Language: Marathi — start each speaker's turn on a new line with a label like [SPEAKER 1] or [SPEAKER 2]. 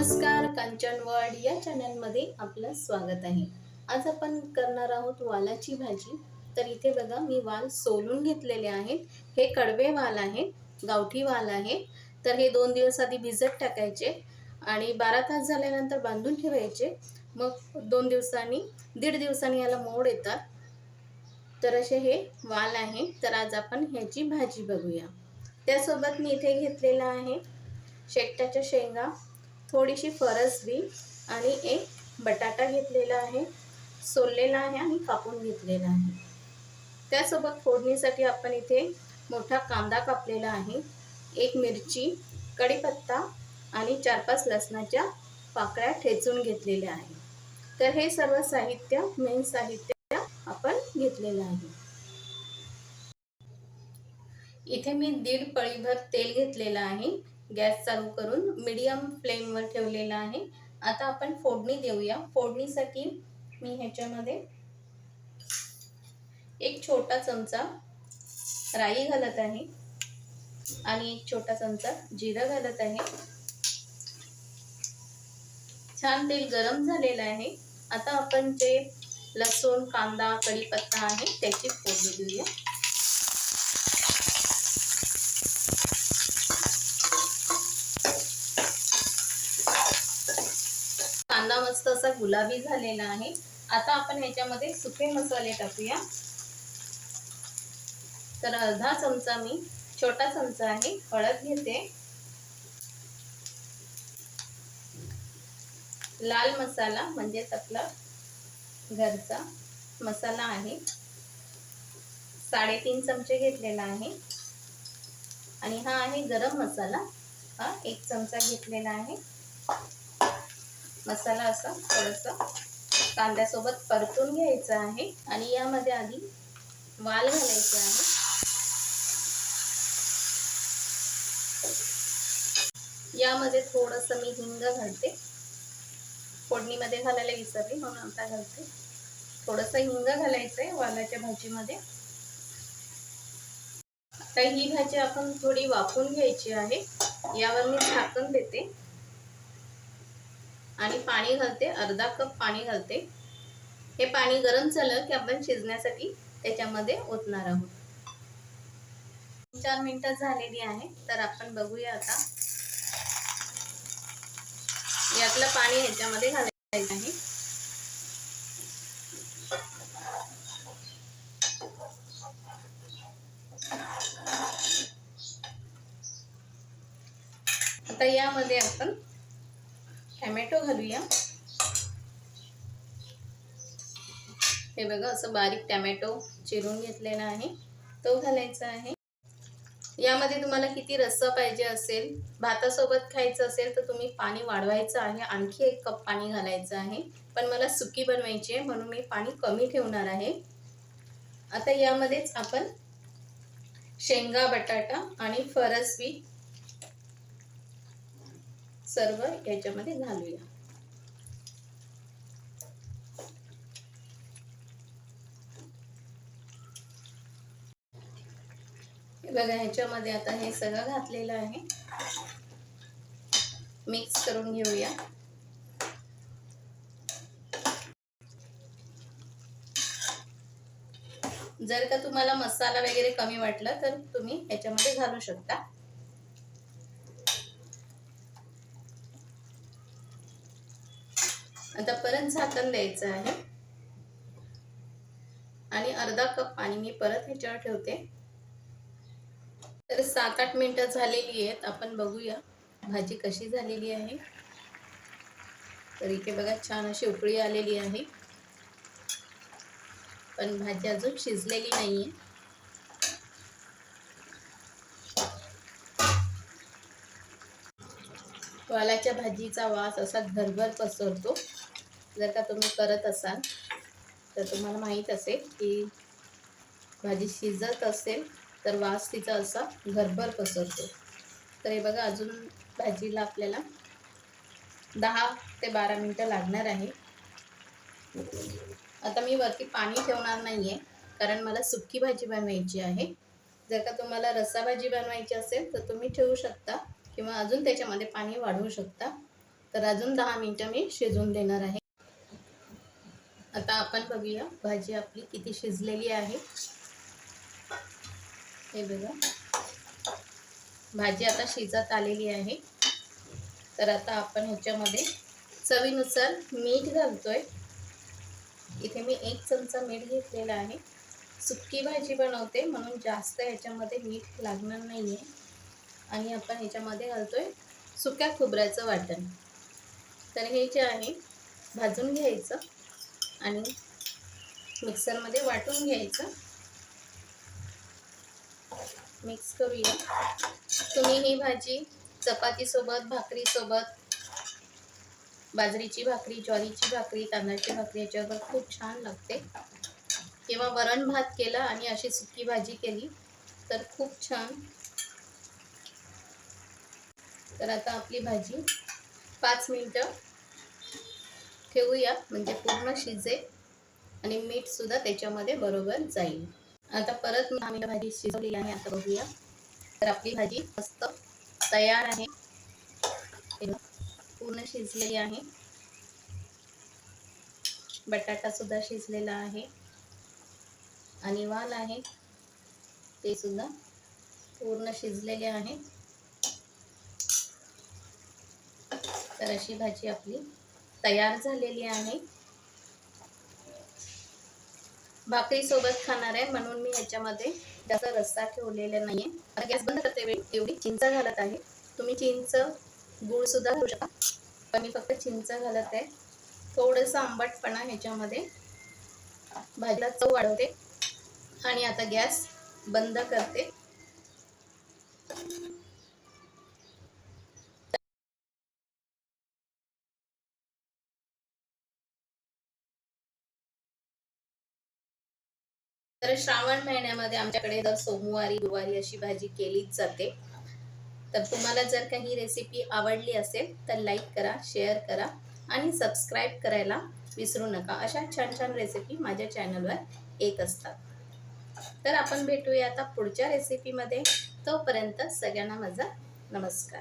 [SPEAKER 1] नमस्कार कांचन या चॅनलमध्ये आपलं स्वागत आहे. आज आपण करणार आहोत वालाची भाजी. तर इथे बघा मी वाल सोलून घेतलेले आहेत. हे कडवे वाल आहे गावठी वाल आहे. तर हे दोन दिवस आधी भिजत टाकायचे आणि बारा तास झाल्यानंतर बांधून ठेवायचे. मग दोन दिवसांनी दीड दिवसांनी याला मोड येतात. तर असे हे वाल आहे. तर आज आपण ह्याची भाजी बघूया. त्यासोबत मी इथे घेतलेला आहे शेकट्याच्या शेंगा. थोडीशी फरसबी आणि एक बटाटा घेतलेला आहे सोललेला आहे आणि कापून घेतलेला आहे. त्यासोबत फोडणीसाठी आपण इथे मोठा कांदा कापलेला आहे एक मिरची कढीपत्ता आणि चार पाच लसणाच्या पाकळ्या ठेचून घेतलेल्या आहे. तर हे सर्व साहित्य मेन साहित्य आपण घेतलेलं आहे. इथे मी दीड पळीभर तेल घेतलेलं आहे. गॅस चालू करून मीडियम फ्लेमवर ठेवलेला आहे. आता आपण फोडणी देऊया. फोडणीसाठी मी ह्याच्यामध्ये एक छोटा चमचा राई घालत आहे आणि एक छोटा चमचा जिरं घालत आहे. छान तेल गरम झालेलं आहे. आता आपण जे लसूण कांदा कढीपत्ता आहे त्याची फोडणी देऊया कांदा मस्त असा गुलाबी झालेला आहे. आता आपण ह्याच्यामध्ये सुके मसाले टाकूया. तर अर्धा चमचा मी छोटा चमचा आहे हळद घेते. लाल मसाला म्हणजेच आपला घरचा मसाला आहे. साडेतीन चमचे घेतलेला आहे. आणि हा आहे गरम मसाला. हा एक चमचा घेतलेला आहे. मसाला असा थोडंसं कांद्यासोबत परतून घ्यायचा आहे. आणि यामध्ये आधी वाल घालायचे आहे. यामध्ये थोडंसं मी हिंग घालते. फोडणीमध्ये घालायला विसरली म्हणून आता घालते. थोडंसं हिंग घालायचं आहे वालाच्या भाजीमध्ये. तर ही भाजी आपण थोडी वाफून घ्यायची आहे. यावर मी झाकण देते. आणि पाणी घालते अर्धा कप पाणी घालते. हे पाणी गरम झालं की आपण शिजण्यासाठी त्याच्यामध्ये ओतणार आहोत. चार मिनिटं झालेली आहे तर आपण बघूया आता. यातलं पाणी ह्याच्यामध्ये घालायचं आहे. आता यामध्ये आपण टॅमॅटो घालूया. हे बघा असं बारीक टॅमॅटो चिरून घेतलेला आहे. तो घालायचा आहे. यामध्ये तुम्हाला किती रस्सा पाहिजे असेल भातासोबत खायचं असेल तर तुम्ही पाणी वाढवायचं आहे. आणखी एक कप पाणी घालायचं आहे. पण मला सुकी बनवायची आहे म्हणून मी पाणी कमी ठेवणार आहे. आता यामध्येच आपण शेंगा बटाटा आणि फरसबी सर्व याच्यामध्ये घालूया. बघा ह्याच्यामध्ये आता हे सगळं घातलेलं आहे. मिक्स करून घेऊया. जर का तुम्हाला मसाला वगैरे कमी वाटला तर तुम्ही ह्याच्यामध्ये घालू शकता. आता परत झाकण द्यायचं आहे. आणि अर्धा कप पाणी मी परत ह्याच्यावर ठेवते. तर सात आठ मिनिटं झालेली आहेत. आपण बघूया भाजी कशी झालेली आहे. तर इथे बघा छान अशी उकळी आलेली आहे. पण भाजी अजून शिजलेली नाही आहे वालाच्या भाजीचा वास असा घरभर पसरतो. जर का तुम्ही करत असाल तर तुम्हाला माहीत असेल की भाजी शिजत असेल तर वास तिचा असा घरभर पसरतो. तर हे बघा अजून भाजीला आपल्याला दहा ते बारा मिनटं लागणार आहे. आता मी वरती पाणी ठेवणार नाही आहे कारण मला सुक्की भाजी बनवायची आहे. जर का तुम्हाला रस्सा भाजी बनवायची असेल तर तुम्ही ठेवू शकता किंवा अजून त्याच्यामध्ये पाणी वाढवू शकता. तर अजून दहा मिनटं मी शिजवून देणार आहे. आता आपण बघूया भाजी आपली किती शिजलेली आहे. हे बघा. भाजी आता शिजत आलेली आहे. तर आता आपण ह्याच्यामध्ये चवीनुसार मीठ घालतोय. इथे मी एक चमचा मीठ घेतलेला आहे. सुकी भाजी बनवते म्हणून जास्त ह्याच्यामध्ये मीठ लागणार नाही आहे आणि आपण ह्याच्यामध्ये घालतोय सुक्या खोबऱ्याचं वाटण. तर हे जे आहे भाजून घ्यायचं. आणि मिक्सरमध्ये वाटून घ्यायचं. मिक्स करूया. तुम्ही ही भाजी चपातीसोबत भाकरीसोबत बाजरीची भाकरी ज्वारीची भाकरी तांदळाची भाकरी याच्यावर खूप छान लागते. किंवा वरण भात केला आणि अशी सुकी भाजी केली तर खूप छान. तर आता आपली भाजी पाच मिनटं ठेवूया. म्हणजे पूर्ण शिजेल आणि मीठसुद्धा त्याच्यामध्ये बरोबर जाईल. आता परत मी आम्ही भाजी शिजवली आहे आता बघूया. तर आपली भाजी मस्त तयार आहे. पूर्ण शिजलेली आहे. बटाटा सुद्धा शिजलेला आहे. आणि वाल आहे. ते सुद्धा पूर्ण शिजलेले आहे. तर अशी भाजी आपली तयार झालेली आहे. भाकरीसोबत खाणार आहे म्हणून मी ह्याच्यामध्ये जास्त रस्सा ठेवलेला नाही आहे गॅस बंद करते वेळी एवढी चिंच घालत आहे. तुम्ही चिंच गुळसुद्धा घालू शकता. पण मी फक्त चिंच घालत आहे. थोडंसं आंबटपणा ह्याच्यामध्ये. भाजीला चव वाढवते. आणि आता गॅस बंद करते. तर श्रावण महिन्यामध्ये आमच्याकडे दर सोमवारी गुरुवारी अशी भाजी केलीच जाते. तर तुम्हाला जर काही रेसिपी आवडली असेल तर लाईक करा शेअर करा आणि सबस्क्राईब करायला विसरू नका. अशा छान छान रेसिपी माझ्या चॅनलवर येत असतात. तर आपण भेटूया आता पुढच्या रेसिपीमध्ये तोपर्यंत सगळ्यांना माझा नमस्कार.